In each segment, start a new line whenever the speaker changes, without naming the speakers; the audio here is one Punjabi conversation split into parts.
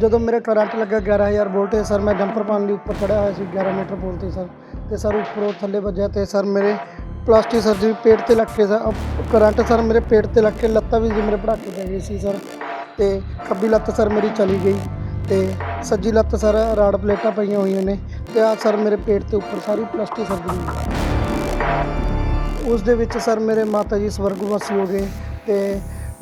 ਜਦੋਂ ਮੇਰੇ ਕਰੰਟ ਲੱਗਾ 11000 ਵੋਲਟ ਤੇ ਸਰ ਮੈਂ ਜੰਪਰ ਪਾਉਣ ਲਈ ਉੱਪਰ ਚੜਿਆ ਹੋਇਆ ਸੀ 11 ਮੀਟਰ ਪੁਲ ਤੇ ਸਰ। ਤੇ ਸਰ ਉੱਪਰੋਂ ਥੱਲੇ ਵੱਜਿਆ ਤੇ ਸਰ ਮੇਰੇ ਪਲਾਸਟਿਕ ਸਰਜਰੀ ਪੇਟ ਤੇ ਲੱਗ ਕੇ ਸਰ ਕਰੰਟ ਸਰ ਮੇਰੇ ਪੇਟ ਤੇ ਲੱਗ ਕੇ ਲੱਤਾਂ ਵੀ ਜੀ ਮੇਰੇ ਪੜਾਕੇ ਪੈ ਗਈ ਸੀ ਸਰ। ਤੇ ਖੱਬੀ ਲੱਤ ਸਰ ਮੇਰੀ ਚਲੀ ਗਈ ਤੇ ਸੱਜੀ ਲੱਤ ਸਰ ਰਾੜ ਪਲੇਟਾਂ ਪਈਆਂ ਹੋਈਆਂ ਨੇ ਤੇ ਆ ਸਰ ਮੇਰੇ ਪੇਟ ਤੇ ਉੱਪਰ ਸਾਰੀ ਪਲਾਸਟਿਕ ਸਰਜਰੀ ਉਸ ਦੇ ਵਿੱਚ ਸਰ ਮੇਰੇ ਮਾਤਾ ਜੀ ਸਵਰਗਵਾਸੀ ਹੋ ਗਏ ਤੇ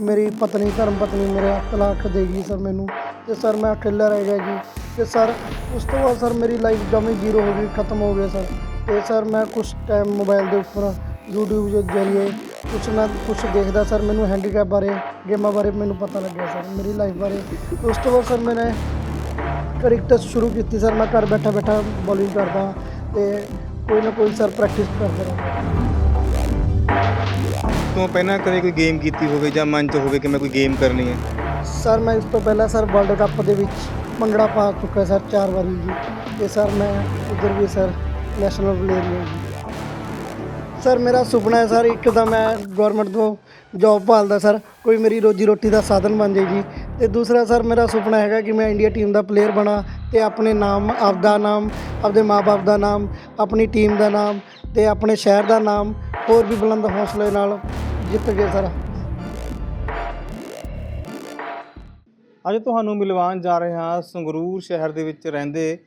ਮੇਰੀ ਪਤਨੀ, ਧਰਮ ਪਤਨੀ ਮੇਰਾ ਤਲਾਕ ਦੇ ਗਈ ਸਰ ਮੈਨੂੰ। ਤੇ ਸਰ ਮੈਂ ਇਕੱਲਾ ਰਹਿ ਗਿਆ ਜੀ। ਤੇ ਸਰ ਉਸ ਤੋਂ ਬਾਅਦ ਸਰ ਮੇਰੀ ਲਾਈਫ ਜਮੀ ਜ਼ੀਰੋ ਹੋ ਗਈ, ਖਤਮ ਹੋ ਗਿਆ ਸਰ। ਤੇ ਸਰ ਮੈਂ ਕੁਝ ਟਾਈਮ ਮੋਬਾਈਲ ਦੇ ਉੱਪਰ YouTube ਦੇ ਜ਼ਰੀਏ ਕੁਛ ਨਾ ਕੁਛ ਦੇਖਦਾ ਸਰ। ਮੈਨੂੰ ਹੈਂਡੀਕੈਪ ਬਾਰੇ, ਗੇਮਾਂ ਬਾਰੇ ਮੈਨੂੰ ਪਤਾ ਲੱਗਿਆ ਸਰ, ਮੇਰੀ ਲਾਈਫ ਬਾਰੇ। ਉਸ ਤੋਂ ਬਾਅਦ ਸਰ ਮੈंने ਕ੍ਰਿਕਟ ਸ਼ੁਰੂ ਕੀਤੀ ਸਰ। ਮੈਂ ਘਰ ਬੈਠਾ ਬੈਠਾ ਬੋਲਿੰਗ ਕਰਦਾ ਤੇ ਕੋਈ ਨਾ ਕੋਈ ਸਰ ਪ੍ਰੈਕਟਿਸ ਕਰਦਾ ਰਹਿੰਦਾ
ਤੋਂ ਪਹਿਲਾਂ ਕਦੇ ਕੋਈ ਗੇਮ ਕੀਤੀ ਹੋਵੇ ਜਾਂ ਮਨ 'ਚ ਹੋਵੇ ਕਿ ਮੈਂ ਕੋਈ ਗੇਮ ਕਰਨੀ ਹੈ
ਸਰ ਮੈਂ ਇਸ ਤੋਂ ਪਹਿਲਾਂ ਸਰ ਵਰਲਡ ਕੱਪ ਦੇ ਵਿੱਚ ਭੰਗੜਾ ਪਾ ਚੁੱਕਾ ਸਰ ਚਾਰ ਵਾਰੀ ਜੀ। ਤੇ ਸਰ ਮੈਂ ਉਧਰ ਵੀ ਸਰ ਨੈਸ਼ਨਲ ਪਲੇਅਰ ਹਾਂ ਜੀ। ਸਰ ਮੇਰਾ ਸੁਪਨਾ ਹੈ ਸਰ ਇੱਕ ਤਾਂ ਮੈਂ ਗਵਰਨਮੈਂਟ ਤੋਂ ਜੌਬ ਭਾਲਦਾ ਸਰ ਕੋਈ ਮੇਰੀ ਰੋਜੀ ਰੋਟੀ ਦਾ ਸਾਧਨ ਬਣ ਜਾਏ ਜੀ। ਤੇ ਦੂਸਰਾ ਸਰ ਮੇਰਾ ਸੁਪਨਾ ਹੈਗਾ ਕਿ ਮੈਂ ਇੰਡੀਆ ਟੀਮ ਦਾ ਪਲੇਅਰ ਬਣਾ ਤੇ ਆਪਣੇ ਨਾਮ, ਆਪਦਾ ਨਾਮ, ਆਪਦੇ ਮਾਪੇ ਦਾ ਨਾਮ, ਆਪਣੀ ਟੀਮ ਦਾ ਨਾਮ ਤੇ ਆਪਣੇ ਸ਼ਹਿਰ ਦਾ ਨਾਮ ਹੋਰ ਵੀ ਬੁਲੰਦ ਹੌਸਲੇ ਨਾਲ ਜਿੱਤ ਗਏ ਸਰ।
ਅੱਜ ਤੁਹਾਨੂੰ ਮਿਲਵਾਉਣ ਜਾ ਰਹੇ ਹਾਂ ਸੰਗਰੂਰ ਸ਼ਹਿਰ ਦੇ ਵਿੱਚ ਰਹਿੰਦੇ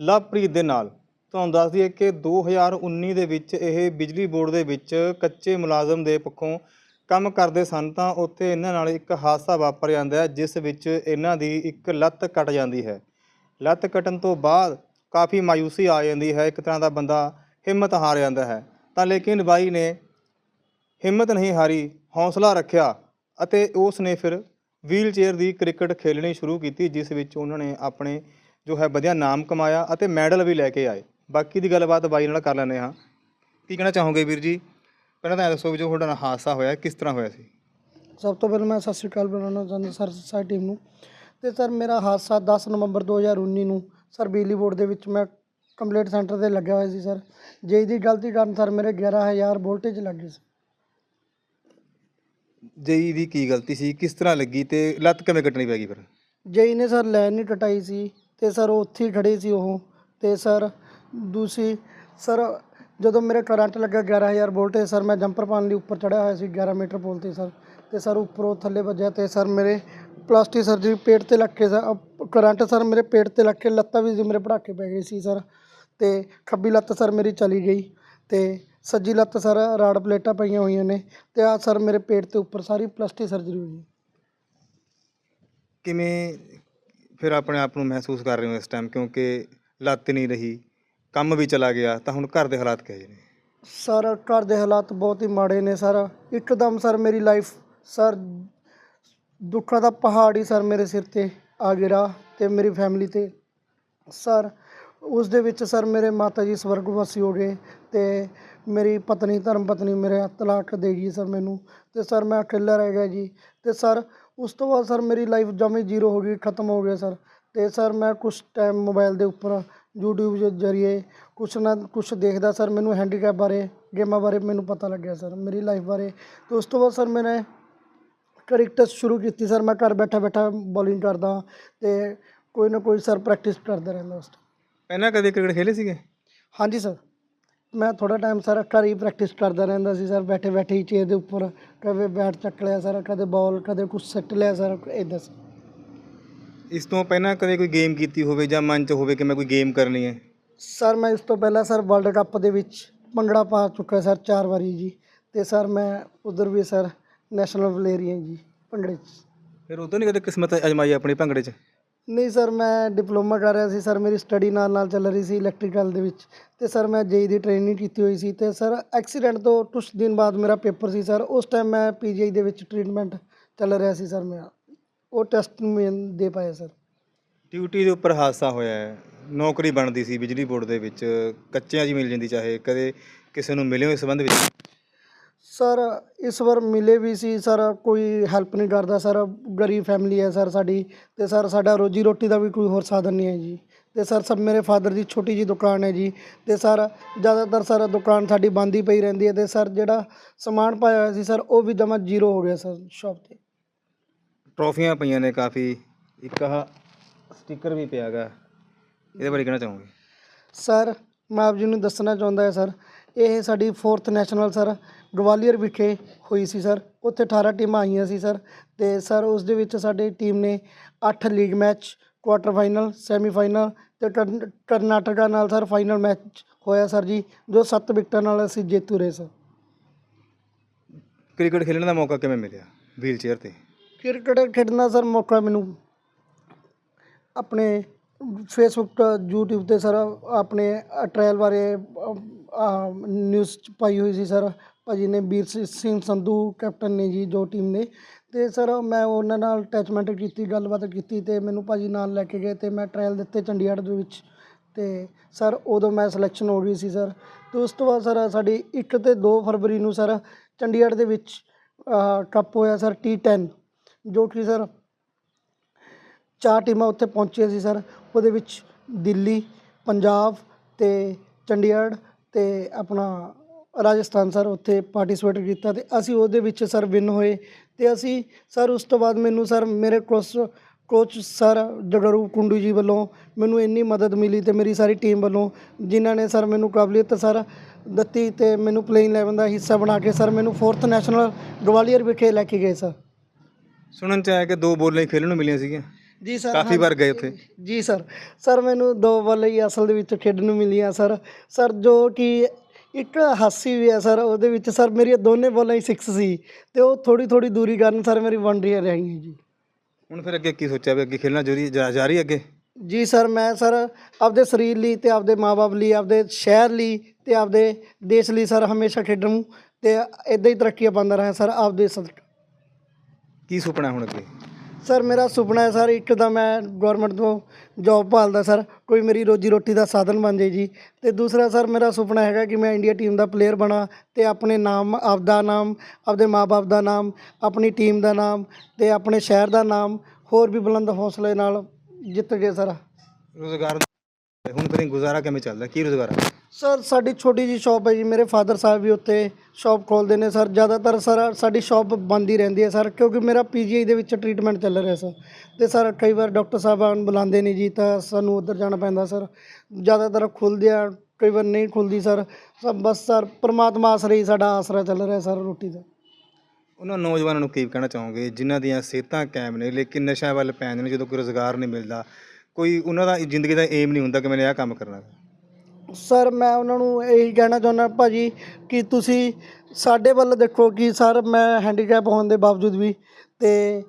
ਲਵਪ੍ਰੀਤ ਦੇ ਨਾਲ। ਤੁਹਾਨੂੰ ਦੱਸ ਦਈਏ ਕਿ 2019 ਦੇ ਵਿੱਚ ਇਹ ਬਿਜਲੀ ਬੋਰਡ ਦੇ ਵਿੱਚ ਕੱਚੇ ਮੁਲਾਜ਼ਮ ਦੇ ਪੱਖੋਂ ਕੰਮ ਕਰਦੇ ਸਨ ਤਾਂ ਉੱਥੇ ਇਹਨਾਂ ਨਾਲ ਇੱਕ ਹਾਦਸਾ ਵਾਪਰ ਜਾਂਦਾ ਹੈ, ਜਿਸ ਵਿੱਚ ਇਹਨਾਂ ਦੀ ਇੱਕ ਲੱਤ ਕੱਟ ਜਾਂਦੀ ਹੈ। ਲੱਤ ਕੱਟਣ ਤੋਂ ਬਾਅਦ ਕਾਫੀ ਮਾਯੂਸੀ ਆ ਜਾਂਦੀ ਹੈ, ਇੱਕ ਤਰ੍ਹਾਂ ਦਾ ਬੰਦਾ ਹਿੰਮਤ ਹਾਰ ਜਾਂਦਾ ਹੈ। ਤਾਂ ਲੇਕਿਨ ਬਾਈ ਨੇ ਹਿੰਮਤ ਨਹੀਂ ਹਾਰੀ, ਹੌਸਲਾ ਰੱਖਿਆ ਅਤੇ ਉਸ ਨੇ ਫਿਰ ਵੀਲਚੇਅਰ ਦੀ ਕ੍ਰਿਕਟ ਖੇਡਣੀ ਸ਼ੁਰੂ ਕੀਤੀ, ਜਿਸ ਵਿੱਚ ਉਹਨਾਂ ਨੇ ਆਪਣੇ ਜੋ ਹੈ ਵਧੀਆ ਨਾਮ ਕਮਾਇਆ ਅਤੇ ਮੈਡਲ ਵੀ ਲੈ ਕੇ ਆਏ। ਬਾਕੀ ਦੀ ਗੱਲਬਾਤ ਬਾਈ ਨਾਲ ਕਰ ਲੈਂਦੇ ਹਾਂ। ਕੀ ਕਹਿਣਾ ਚਾਹੋਗੇ ਵੀਰ ਜੀ? ਪਹਿਲਾਂ ਤਾਂ ਇਹ ਦੱਸੋ ਵੀ ਜੋ ਤੁਹਾਡਾ ਨਾਲ ਹਾਦਸਾ ਹੋਇਆ, ਕਿਸ ਤਰ੍ਹਾਂ ਹੋਇਆ ਸੀ?
ਸਭ ਤੋਂ ਪਹਿਲਾਂ ਮੈਂ ਸਤਿ ਸ਼੍ਰੀ ਅਕਾਲ ਬੁਲਾਉਣਾ ਚਾਹੁੰਦਾ ਸਰ ਸਾਡੀ ਟੀਮ ਨੂੰ। ਤੇ ਸਰ ਮੇਰਾ ਹਾਦਸਾ 10 ਨਵੰਬਰ 2019 ਨੂੰ ਸਰ ਬਿਜਲੀ ਬੋਰਡ ਦੇ ਵਿੱਚ ਮੈਂ ਕੰਪਲੀਟ ਸੈਂਟਰ ਤੇ ਲੱਗਿਆ ਹੋਇਆ ਸੀ ਸਰ। ਜੇ ਦੀ ਗਲਤੀ ਕਾਰਨ ਸਰ ਮੇਰੇ 11000 ਵੋਲਟੇਜ ਲੱਗ ਗਈ ਸੀ।
ਜਈ ਦੀ ਕੀ ਗਲਤੀ ਸੀ ਕਿਸ ਤਰ੍ਹਾਂ ਲੱਗੀ ਤੇ ਲੱਤ ਕਿਵੇਂ ਕੱਟਣੀ ਪੈ ਗਈ ਫਿਰ?
ਜੇਈ ਨੇ ਸਰ ਲਾਈਨ ਨਹੀਂ ਕਟਾਈ ਸੀ ਤੇ ਸਰ ਉਹ ਉੱਥੇ ਹੀ ਖੜੇ ਸੀ ਉਹ। ਤੇ ਸਰ ਦੂਸਰੀ ਸਰ ਜਦੋਂ ਮੇਰੇ ਕਰੰਟ ਲੱਗਾ 11000 ਵੋਲਟੇਜ ਸਰ ਮੈਂ ਜੰਪਰ ਪਾਉਣ ਲਈ ਉੱਪਰ ਚੜਿਆ ਹੋਇਆ ਸੀ 11 ਮੀਟਰ ਪੁਲ ਤੇ ਸਰ। ਤੇ ਸਰ ਉੱਪਰੋਂ ਥੱਲੇ ਵੱਜਿਆ ਤੇ ਸਰ ਮੇਰੇ ਪਲਾਸਟਿਕ ਸਰਜਰੀ ਪੇਟ ਤੇ ਲੱਗ ਕੇ ਸਰ ਕਰੰਟ ਸਰ ਮੇਰੇ ਪੇਟ ਤੇ ਲੱਗ ਕੇ ਲੱਤਾਂ ਵੀ ਜੀ ਮੇਰੇ ਪੜਾਕੇ ਪੈ ਗਏ ਸੀ ਸਰ। ਤੇ ਖੱਬੀ ਲੱਤ ਸਰ ਮੇਰੀ ਚਲੀ ਗਈ ਤੇ ਸੱਜੀ ਲੱਤ ਸਰ ਰਾੜ ਪਲੇਟਾਂ ਪਈਆਂ ਹੋਈਆਂ ਨੇ ਤੇ ਆ ਸਰ ਮੇਰੇ ਪੇਟ ਤੇ ਉੱਪਰ ਸਾਰੀ ਪਲਾਸਟਿਕ ਸਰਜਰੀ ਹੋਈ
ਕਿਵੇਂ ਫਿਰ ਆਪਣੇ ਆਪ ਨੂੰ ਮਹਿਸੂਸ ਕਰ ਰਹੇ ਹੋ ਇਸ ਟਾਈਮ ਕਿਉਂਕਿ ਲੱਤ ਨਹੀਂ ਰਹੀ ਕੰਮ ਵੀ ਚਲਾ ਗਿਆ ਤਾਂ ਹੁਣ ਘਰ ਦੇ ਹਾਲਾਤ ਕਿਹੋ ਜਿਹੇ ਨੇ?
ਸਰ ਘਰ ਦੇ ਹਾਲਾਤ ਬਹੁਤ ਹੀ ਮਾੜੇ ਨੇ ਸਰ। ਇੱਕਦਮ ਸਰ ਮੇਰੀ ਲਾਈਫ ਸਰ ਦੁੱਖਾਂ ਦਾ ਪਹਾੜ ਹੀ ਸਰ ਮੇਰੇ ਸਿਰ ਤੇ ਆ ਗਿਰਾ ਤੇ ਮੇਰੀ ਫੈਮਿਲੀ ਤੇ। ਸਰ ਉਸ ਦੇ ਵਿੱਚ ਸਰ ਮੇਰੇ ਮਾਤਾ ਜੀ ਸਵਰਗਵਾਸੀ ਹੋ ਗਏ ਤੇ ਮੇਰੀ ਪਤਨੀ, ਧਰਮ ਪਤਨੀ ਮੇਰੇ ਤਲਾਕ ਦੇ ਗਈ ਸਰ ਮੈਨੂੰ ਤੇ ਸਰ ਮੈਂ ਇਕੱਲਾ ਰਹਿ ਗਿਆ ਜੀ ਤੇ ਸਰ ਉਸ ਤੋਂ ਬਾਅਦ ਸਰ ਮੇਰੀ ਲਾਈਫ ਜਮੀ ਜ਼ੀਰੋ ਹੋ ਗਈ, ਖਤਮ ਹੋ ਗਿਆ ਸਰ ਤੇ ਸਰ ਮੈਂ ਕੁਝ ਟਾਈਮ ਮੋਬਾਈਲ ਦੇ ਉੱਪਰ YouTube ਦੇ ਜ਼ਰੀਏ ਕੁਛ ਨਾ ਕੁਛ ਦੇਖਦਾ ਸਰ ਮੈਨੂੰ ਹੈਂਡੀਕੈਪ ਬਾਰੇ, ਗੇਮਾਂ ਬਾਰੇ ਮੈਨੂੰ ਪਤਾ ਲੱਗਿਆ ਸਰ ਮੇਰੀ ਲਾਈਫ ਬਾਰੇ ਤੇ ਉਸ ਤੋਂ ਬਾਅਦ ਸਰ ਮੈंने ਕ੍ਰਿਕਟ ਸ਼ੁਰੂ ਕੀਤੀ ਸਰ ਮੈਂ ਘਰ ਬੈਠਾ ਬੈਠਾ ਬੋਲਿੰਗ ਕਰਦਾ ਤੇ ਕੋਈ ਨਾ ਕੋਈ ਸਰ ਪ੍ਰੈਕਟਿਸ ਕਰਦਾ ਰਹਿੰਦਾ ਉਸ time।
ਪਹਿਲਾਂ ਕਦੇ ਕ੍ਰਿਕਟ ਖੇਲੇ ਸੀਗੇ?
ਹਾਂਜੀ ਸਰ। ਮੈਂ ਥੋੜਾ ਟਾਈਮ ਸਰ ਘਰ ਹੀ ਪ੍ਰੈਕਟਿਸ ਕਰਦਾ ਰਹਿੰਦਾ ਸੀ ਸਰ ਬੈਠੇ ਬੈਠੇ ਹੀ ਚੇਅਰ ਦੇ ਉੱਪਰ ਕਦੇ ਬੈਟ ਚੱਕ ਲਿਆ ਸਰ ਕਦੇ ਬਾਲ ਕਦੇ ਕੁਛ ਸੱਟ ਲਿਆ ਸਰ ਇਦਾਂ ਸਰ
ਇਸ ਤੋਂ ਪਹਿਲਾਂ ਕਦੇ ਕੋਈ ਗੇਮ ਕੀਤੀ ਹੋਵੇ ਜਾਂ ਮਨ 'ਚ ਹੋਵੇ ਕਿ ਮੈਂ ਕੋਈ ਗੇਮ ਕਰਨੀ ਹੈ?
ਸਰ ਮੈਂ ਇਸ ਤੋਂ ਪਹਿਲਾਂ ਸਰ ਵਰਲਡ ਕੱਪ ਦੇ ਵਿੱਚ ਭੰਗੜਾ ਪਾ ਚੁੱਕਾ ਸਰ ਚਾਰ ਵਾਰੀ ਜੀ। ਤੇ ਸਰ ਮੈਂ ਉਧਰ ਵੀ ਸਰ ਨੈਸ਼ਨਲ ਪਲੇਅਰ ਹਾਂ ਜੀ ਭੰਗੜੇ 'ਚ।
ਫਿਰ ਉਦੋਂ ਨਹੀਂ ਕਦੇ ਕਿਸਮਤ ਅਜਮਾਈ ਆਪਣੀ ਭੰਗੜੇ 'ਚ?
ਨਹੀਂ ਸਰ, ਮੈਂ ਡਿਪਲੋਮਾ ਕਰ ਰਿਹਾ ਸੀ ਸਰ, ਮੇਰੀ ਸਟੱਡੀ ਨਾਲ ਨਾਲ ਚੱਲ ਰਹੀ ਸੀ ਇਲੈਕਟ੍ਰੀਕਲ ਦੇ ਵਿੱਚ ਤੇ ਸਰ, ਮੈਂ ਜੇਈ ਦੀ ਟ੍ਰੇਨਿੰਗ ਕੀਤੀ ਹੋਈ ਸੀ ਤੇ ਸਰ ਐਕਸੀਡੈਂਟ ਤੋਂ ਕੁਛ ਦਿਨ ਬਾਅਦ ਮੇਰਾ ਪੇਪਰ ਸੀ ਸਰ, ਉਸ ਟਾਈਮ ਮੈਂ ਪੀਜੀਆਈ ਦੇ ਵਿੱਚ ਟ੍ਰੀਟਮੈਂਟ ਚੱਲ ਰਿਹਾ ਸੀ ਸਰ ਮੇਰਾ। ਉਹ ਟੈਸਟ ਮੈਂ ਦੇ ਪਾਇਆ ਸਰ।
ਡਿਊਟੀ ਦੇ ਉੱਪਰ ਹਾਦਸਾ ਹੋਇਆ ਹੈ। ਨੌਕਰੀ ਬਣਦੀ ਸੀ ਬਿਜਲੀ ਬੋਰਡ ਦੇ ਵਿੱਚ, ਕੱਚਿਆਂ 'ਚ ਮਿਲ ਜਾਂਦੀ, ਚਾਹੇ ਕਦੇ ਕਿਸੇ ਨੂੰ ਮਿਲਿਓ ਇਸ ਸੰਬੰਧ ਵਿੱਚ।
ਸਰ ਇਸ ਵਾਰ ਮਿਲੇ ਵੀ ਸੀ। ਸਰ ਕੋਈ ਹੈਲਪ ਨਹੀਂ ਕਰਦਾ। ਸਰ ਗਰੀਬ ਫੈਮਿਲੀ ਹੈ ਸਰ ਸਾਡੀ। ਤੇ ਸਰ ਸਾਡਾ ਰੋਜੀ ਰੋਟੀ ਦਾ ਵੀ ਕੋਈ ਹੋਰ ਸਾਧਨ ਨਹੀਂ ਹੈ ਜੀ। ਤੇ ਸਰ ਸਭ ਮੇਰੇ ਫਾਦਰ ਦੀ ਛੋਟੀ ਜੀ ਦੁਕਾਨ ਹੈ ਜੀ। ਤੇ ਸਰ ਜ਼ਿਆਦਾਤਰ ਸਰ ਦੁਕਾਨ ਸਾਡੀ ਬੰਦ ਹੀ ਪਈ ਰਹਿੰਦੀ ਹੈ। ਤੇ ਸਰ ਜਿਹੜਾ ਸਮਾਨ ਪਾਇਆ ਹੋਇਆ ਸੀ ਸਰ ਉਹ ਵੀ ਜਮਾ ਜ਼ੀਰੋ ਹੋ ਗਿਆ ਸਰ ਸ਼ਾਪ ਤੇ।
ਟਰੋਫੀਆਂ ਪਈਆਂ ਨੇ ਕਾਫੀ। ਇੱਕ ਆਹ ਸਟicker ਵੀ ਪਿਆ ਗਾ ਇਹਦੇ ਬਾਰੇ ਕਹਿਣਾ ਚਾਹੋਗੇ?
ਸਰ ਮੈਂ ਆਪ ਜੀ ਨੂੰ ਦੱਸਣਾ ਚਾਹੁੰਦਾ ਹਾਂ ਸਰ। ਇਹ ਸਾਡੀ ਫੋਰਥ ਨੈਸ਼ਨਲ ਸਰ ਗਵਾਲੀਅਰ ਵਿਖੇ ਹੋਈ ਸੀ ਸਰ ਉੱਥੇ 18 ਟੀਮਾਂ ਆਈਆਂ ਸੀ ਸਰ ਤੇ ਸਰ ਉਸ ਦੇ ਵਿੱਚ ਸਾਡੀ ਟੀਮ ਨੇ 8 league match quarter final semifinal ਤੇ ਕਰਨ- ਕਰਨਾਟਕਾ ਨਾਲ ਸਰ ਫਾਈਨਲ ਮੈਚ ਹੋਇਆ ਸਰ ਜੀ ਜੋ 7 ਵਿਕਟਾਂ ਨਾਲ ਅਸੀਂ ਜੇਤੂ ਰਹੇ ਸਰ
ਕ੍ਰਿਕਟ ਖੇਡਣ ਦਾ ਮੌਕਾ ਕਿਵੇਂ ਮਿਲਿਆ ਵੀਲ ਚੇਅਰ ਤੇ?
ਕ੍ਰਿਕਟ ਖੇਡਣ ਸਰ ਮੌਕਾ ਮੈਨੂੰ ਆਪਣੇ ਫੇਸਬੁੱਕ YouTube ਤੇ ਸਰ ਆਪਣੇ ਟ੍ਰਾਇਲ ਬਾਰੇ ਨਿਊਜ਼ 'ਚ ਪਾਈ ਹੋਈ ਸੀ ਸਰ, ਭਾਜੀ ਨੇ ਵੀਰ ਸਿ- ਸਿੰਘ ਸੰਧੂ ਕੈਪਟਨ ਨੇ ਜੀ ਜੋ ਟੀਮ ਨੇ। ਅਤੇ ਸਰ, ਮੈਂ ਉਹਨਾਂ ਨਾਲ ਅਟੈਚਮੈਂਟ ਕੀਤੀ, ਗੱਲਬਾਤ ਕੀਤੀ ਅਤੇ ਮੈਨੂੰ ਭਾਜੀ ਨਾਲ ਲੈ ਕੇ ਗਏ ਅਤੇ ਮੈਂ ਟਰਾਇਲ ਦਿੱਤੇ ਚੰਡੀਗੜ੍ਹ ਦੇ ਵਿੱਚ। ਅਤੇ ਸਰ, ਉਦੋਂ ਮੈਂ ਸਿਲੈਕਸ਼ਨ ਹੋ ਗਈ ਸੀ ਸਰ। ਅਤੇ ਉਸ ਤੋਂ ਬਾਅਦ ਸਰ, ਸਾਡੀ ਇੱਕ ਅਤੇ ਦੋ ਫਰਵਰੀ ਨੂੰ ਸਰ, ਚੰਡੀਗੜ੍ਹ ਦੇ ਵਿੱਚ ਕੱਪ ਹੋਇਆ ਸਰ T10 ਜੋ ਕਿ ਸਰ, ਚਾਰ ਟੀਮਾਂ ਉੱਥੇ ਪਹੁੰਚੀਆਂ ਸੀ ਸਰ। ਉਹਦੇ ਵਿੱਚ ਦਿੱਲੀ, ਪੰਜਾਬ ਅਤੇ ਚੰਡੀਗੜ੍ਹ ਤੇ ਆਪਣਾ ਰਾਜਸਥਾਨ ਸਰ ਉੱਥੇ ਪਾਰਟਿਸਿਪੇਟ ਕੀਤਾ ਤੇ ਅਸੀਂ ਉਹਦੇ ਵਿੱਚ ਸਰ ਵਿਨ ਹੋਏ ਤੇ ਅਸੀਂ ਸਰ ਉਸ ਤੋਂ ਬਾਅਦ ਮੈਨੂੰ ਸਰ ਮੇਰੇ coach coach sir Jagroop Kundu ji ਵੱਲੋਂ ਮੈਨੂੰ ਇੰਨੀ ਮਦਦ ਮਿਲੀ ਤੇ ਮੇਰੀ ਸਾਰੀ ਟੀਮ ਵੱਲੋਂ ਜਿਨ੍ਹਾਂ ਨੇ ਸਰ ਮੈਨੂੰ ਕਾਬਲੀਅਤ ਸਰ ਦਿੱਤੀ ਤੇ ਮੈਨੂੰ ਪਲੇਇੰਗ 11 ਦਾ ਹਿੱਸਾ ਬਣਾ ਕੇ ਸਰ ਮੈਨੂੰ ਫੋਰਥ ਨੈਸ਼ਨਲ ਗਵਾਲੀਅਰ ਵਿਖੇ ਲੈ ਕੇ ਗਏ ਸਰ।
ਸੁਣਨ ਚ ਆਇਆ ਕਿ ਦੋ ਬੋਲਾਂ ਹੀ ਖੇਲਣ ਨੂੰ ਮਿਲੀਆਂ ਸੀਗੀਆਂ?
ਜੀ ਸਰ
ਕਾਫੀ ਵਾਰ ਗਏ ਉੱਥੇ।
ਜੀ ਸਰ ਸਰ ਮੈਨੂੰ ਦੋ ਬਾਲ ਹੀ ਅਸਲ ਦੇ ਵਿੱਚ ਖੇਡਣ ਨੂੰ ਮਿਲੀਆਂ ਸਰ। ਸਰ ਜੋ ਕਿ ਇੱਕ ਹਾਸੀ ਵੀ ਹੈ ਸਰ ਉਹਦੇ ਵਿੱਚ ਸਰ ਮੇਰੀਆਂ ਦੋਨੇ ਬਾਲਾਂ ਹੀ 6 ਸੀ ਤੇ ਉਹ ਥੋੜੀ ਥੋੜੀ ਦੂਰੀ ਕਾਰਨ ਸਰ ਮੇਰੀ ਬਾਉਂਡਰੀਆਂ ਰਹੀਆਂ ਜੀ।
ਹੁਣ ਫਿਰ ਅੱਗੇ ਕੀ ਸੋਚਿਆ ਵੀ ਅੱਗੇ ਖੇਲਣਾ ਜਰੀ ਜਾ- ਜਾਰੀ ਅੱਗੇ?
ਜੀ ਸਰ ਮੈਂ ਸਰ ਆਪਦੇ ਸਰੀਰ ਲਈ ਤੇ ਆਪਦੇ ਮਾਪੇ ਲਈ ਆਪਦੇ ਸ਼ਹਿਰ ਲਈ ਤੇ ਆਪਦੇ ਦੇਸ਼ ਲਈ ਸਰ ਹਮੇਸ਼ਾ ਖੇਡਣ ਤੇ ਇਦਾਂ ਹੀ ਤਰੱਕੀਆਂ ਪਾਉਂਦਾ ਰਹਾਂ ਸਰ ਆਪਦੇ ਸਦਕਾ
ਕੀ ਸੁਪਨਾ ਹੁਣ ਅੱਗੇ?
ਸਰ, ਮੇਰਾ ਸੁਪਨਾ ਹੈ ਸਰ, ਇੱਕ ਤਾਂ ਮੈਂ ਗਵਰਨਮੈਂਟ ਤੋਂ ਜੌਬ ਭਾਲਦਾ ਸਰ, ਕੋਈ ਮੇਰੀ ਰੋਜੀ ਰੋਟੀ ਦਾ ਸਾਧਨ ਬਣ ਜਾਏ ਜੀ। ਅਤੇ ਦੂਸਰਾ ਸਰ, ਮੇਰਾ ਸੁਪਨਾ ਹੈਗਾ ਕਿ ਮੈਂ ਇੰਡੀਆ ਟੀਮ ਦਾ ਪਲੇਅਰ ਬਣਾ ਅਤੇ ਆਪਣੇ ਨਾਮ, ਆਪਦਾ ਨਾਮ, ਆਪਦੇ ਮਾਂ ਬਾਪ ਦਾ ਨਾਮ, ਆਪਣੀ ਟੀਮ ਦਾ ਨਾਮ ਅਤੇ ਆਪਣੇ ਸ਼ਹਿਰ ਦਾ ਨਾਮ ਹੋਰ ਵੀ ਬੁਲੰਦ ਹੌਸਲੇ ਨਾਲ ਜਿੱਤ ਗਏ ਸਰ।
ਰੋਜ਼ਗਾਰ ਹੁਣ ਫਿਰ ਗੁਜ਼ਾਰਾ ਕਿਵੇਂ ਚੱਲਦਾ? ਕੀ ਰੋਜ਼ਗਾਰ
ਸਰ, ਸਾਡੀ ਛੋਟੀ ਜੀ ਸ਼ਾਪ ਹੈ ਜੀ, ਮੇਰੇ ਫਾਦਰ ਸਾਹਿਬ ਵੀ ਉੱਤੇ ਸ਼ਾਪ ਖੋਲਦੇ ਨੇ ਸਰ। ਜ਼ਿਆਦਾਤਰ ਸਰ, ਸਾਡੀ ਸ਼ਾਪ ਬੰਦ ਹੀ ਰਹਿੰਦੀ ਹੈ ਸਰ, ਕਿਉਂਕਿ ਮੇਰਾ ਪੀਜੀਆਈ ਦੇ ਵਿੱਚ ਟ੍ਰੀਟਮੈਂਟ ਚੱਲ ਰਿਹਾ ਸਰ। ਤੇ ਸਰ, ਕਈ ਵਾਰ ਡਾਕਟਰ ਸਾਹਿਬ ਸਾਹਿਬਾਨ ਬੁਲਾਉਂਦੇ ਨਹੀਂ ਜੀ, ਤਾਂ ਸਾਨੂੰ ਉੱਧਰ ਜਾਣਾ ਪੈਂਦਾ ਸਰ। ਜ਼ਿਆਦਾਤਰ ਖੁੱਲਦੇ ਆ, ਕਈ ਵਾਰ ਨਹੀਂ ਖੁੱਲਦੀ ਸਰ। ਸਭ ਬਸ ਸਰ, ਪਰਮਾਤਮਾ ਆਸਰੇ ਹੀ ਸਾਡਾ ਆਸਰਾ ਚੱਲ ਰਿਹਾ ਸਰ, ਰੋਟੀ ਦਾ।
ਉਹਨਾਂ ਨੌਜਵਾਨਾਂ ਨੂੰ ਕੀ ਕਹਿਣਾ ਚਾਹੋਗੇ? ਜਿਨ੍ਹਾਂ ਦੀਆਂ ਸਿਹਤਾਂ ਕਾਇਮ ਨੇ, ਲੇਕਿਨ ਨਸ਼ਾ ਵੱਲ ਪੈ ਜਾਂਦੇ ਨੇ ਜਦੋਂ ਕੋਈ ਰੋਜ਼ਗਾਰ ਨਹੀਂ ਮਿਲਦਾ, ਕੋਈ ਉਹਨਾਂ ਦਾ ਜ਼ਿੰਦਗੀ ਦਾ ਏਮ ਨਹੀਂ ਹੁੰਦਾ ਕਿ ਮੈਨੇ ਇਹ ਕੰਮ ਕਰਨਾ ਹੈ।
ਸਰ, ਮੈਂ ਉਹਨਾਂ ਨੂੰ ਇਹੀ ਕਹਿਣਾ ਚਾਹੁੰਦਾ ਭਾਜੀ ਕਿ ਤੁਸੀਂ ਸਾਡੇ ਵੱਲ ਦੇਖੋ ਕਿ ਸਰ, ਮੈਂ ਹੈਂਡੀਕੈਪ ਹੋਣ ਦੇ ਬਾਵਜੂਦ ਵੀ ਤੇ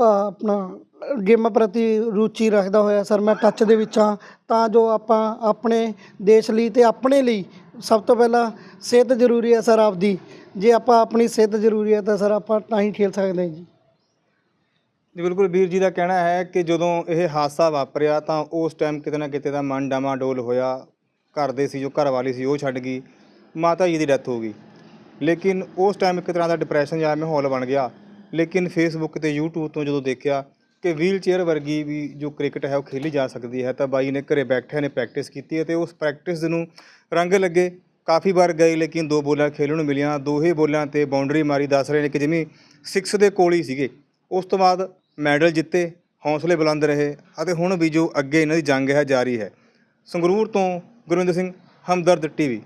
ਆਪਣਾ ਗੇਮਾਂ ਪ੍ਰਤੀ ਰੁਚੀ ਰੱਖਦਾ ਹੋਇਆ ਸਰ, ਮੈਂ ਟੱਚ ਦੇ ਵਿੱਚ ਹਾਂ। ਤਾਂ ਜੋ ਆਪਾਂ ਆਪਣੇ ਦੇਸ਼ ਲਈ ਤੇ ਆਪਣੇ ਲਈ ਸਭ ਤੋਂ ਪਹਿਲਾਂ ਸਿਹਤ ਜ਼ਰੂਰੀ ਹੈ ਸਰ ਆਪਦੀ। ਜੇ ਆਪਾਂ ਆਪਣੀ ਸਿਹਤ ਜ਼ਰੂਰੀ ਹੈ ਤਾਂ ਸਰ ਆਪਾਂ ਤਾਂ ਹੀ ਖੇਲ ਸਕਦੇ ਹਾਂ ਜੀ।
ਜੀ, ਬਿਲਕੁਲ ਵੀਰ ਜੀ ਦਾ ਕਹਿਣਾ ਹੈ ਕਿ ਜਦੋਂ ਇਹ ਹਾਦਸਾ ਵਾਪਰਿਆ ਤਾਂ ਉਸ ਟਾਈਮ ਕਿਤੇ ਨਾ ਕਿਤੇ ਦਾ ਮਨ ਡਾਮਾਡੋਲ ਹੋਇਆ। ਘਰ ਦੇ ਸੀ, ਜੋ ਘਰ ਵਾਲੀ ਸੀ, ਉਹ ਛੱਡ ਗਈ। ਮਾਤਾ ਜੀ ਦੀ ਡੈਥ ਹੋ ਗਈ। ਲੇਕਿਨ ਉਸ ਟਾਈਮ ਇੱਕ ਤਰ੍ਹਾਂ ਦਾ ਡਿਪਰੈਸ਼ਨ ਜਾਂ ਮਾਹੌਲ ਬਣ ਗਿਆ। ਲੇਕਿਨ ਫੇਸਬੁੱਕ ਤੇ YouTube ਤੋਂ ਜਦੋਂ ਦੇਖਿਆ ਕਿ ਵੀਲ ਚੇਅਰ ਵਰਗੀ ਵੀ ਜੋ ਕ੍ਰਿਕਟ ਹੈ, ਉਹ ਖੇਲੀ ਜਾ ਸਕਦੀ ਹੈ, ਤਾਂ ਬਾਈ ਨੇ ਘਰੇ ਬੈਠੇ ਨੇ ਪ੍ਰੈਕਟਿਸ ਕੀਤੀ ਅਤੇ ਉਸ ਪ੍ਰੈਕਟਿਸ ਨੂੰ ਰੰਗ ਲੱਗੇ। ਕਾਫੀ ਵਾਰ ਗਏ, ਲੇਕਿਨ ਦੋ ਬੋਲਾਂ ਖੇਲਣ ਨੂੰ ਮਿਲੀਆਂ। ਦੋਹੇ ਬੋਲਾਂ ਤੇ ਬਾਉਂਡਰੀ ਮਾਰੀ। ਦੱਸ ਰਹੇ ਨੇ ਕਿ ਜਿਵੇਂ 6 ਦੇ ਕੋਲ ਹੀ ਸੀਗੇ। ਉਸ ਤੋਂ ਬਾਅਦ ਮੈਡਲ ਜਿੱਤੇ, ਹੌਸਲੇ ਬੁਲੰਦ ਰਹੇ ਅਤੇ ਹੁਣ ਵੀ ਜੋ ਅੱਗੇ ਇਹਨਾਂ ਦੀ ਜੰਗ ਹੈ, ਜਾਰੀ ਹੈ। ਸੰਗਰੂਰ ਤੋਂ ਗੁਰਵਿੰਦਰ ਸਿੰਘ ਹਮਦਰਦ ਟੀਵੀ।